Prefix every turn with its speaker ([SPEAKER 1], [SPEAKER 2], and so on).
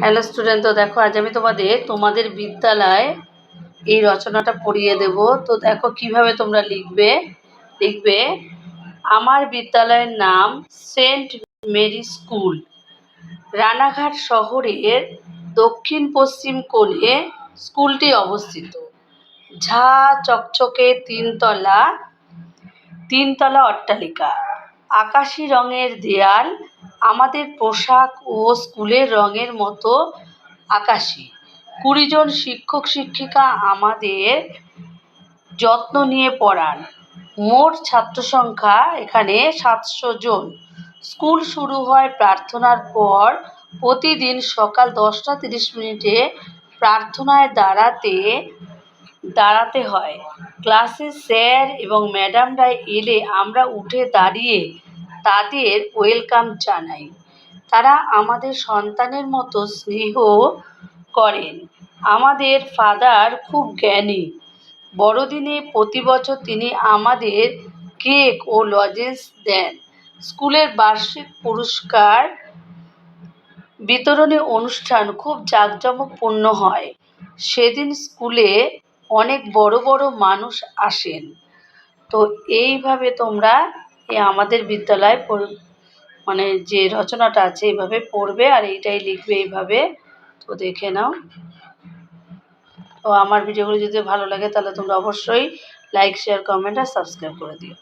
[SPEAKER 1] Hello student তো দেখো, আজ আমি তোমাদের তোমাদের বিদ্যালয় এই রচনাটা পড়িয়ে দেব। তো দেখো, কীভাবে তোমরা লিখবে? লিখবে, আমার বিদ্যালয়ের নাম সেন্ট মেরি স্কুল। রানাঘাট শহরের দক্ষিণ পশ্চিম কোণে স্কুলটি অবস্থিত। ঝা চকচকে তিনতলা তিনতলা অট্টালিকা। আকাশি রঙের দেয়াল আমাদের পোশাক ও স্কুলের রঙের মতো আকাশি। কুড়ি জন শিক্ষক, শিক্ষিকা আমাদের যত্ন নিয়ে পড়ান। মোট ছাত্র সংখ্যা এখানে সাতশো জন। স্কুল শুরু হয় প্রার্থনার পর প্রতিদিন সকাল দশটা তিরিশ মিনিটে প্রার্থনায় দাঁড়াতে দাঁড়াতে হয়। ক্লাসে স্যার এবং ম্যাডামরা এলে আমরা উঠে দাঁড়িয়ে তাদের ওয়েলকাম জানাই। তারা আমাদের সন্তানের মতো স্নেহ করেন। আমাদের ফাদার খুব জ্ঞানী। বড়দিনে প্রতি বছর তিনি আমাদের কেক ও লজেন্স দেন। স্কুলের বার্ষিক পুরস্কার বিতরণী অনুষ্ঠান খুব জাঁকজমকপূর্ণ হয়। সেদিন স্কুলে অনেক বড় বড় মানুষ আসেন। তো এইভাবে তোমরা এই আমাদের বিদ্যালয় মানে যে রচনাটা আছে এইভাবে পড়বে আর এইটাই লিখবে এইভাবে। তো দেখে নাও। তো আমার ভিডিওগুলো যদি ভালো লাগে তাহলে তোমরা অবশ্যই লাইক শেয়ার কমেন্ট আর সাবস্ক্রাইব করে দিও।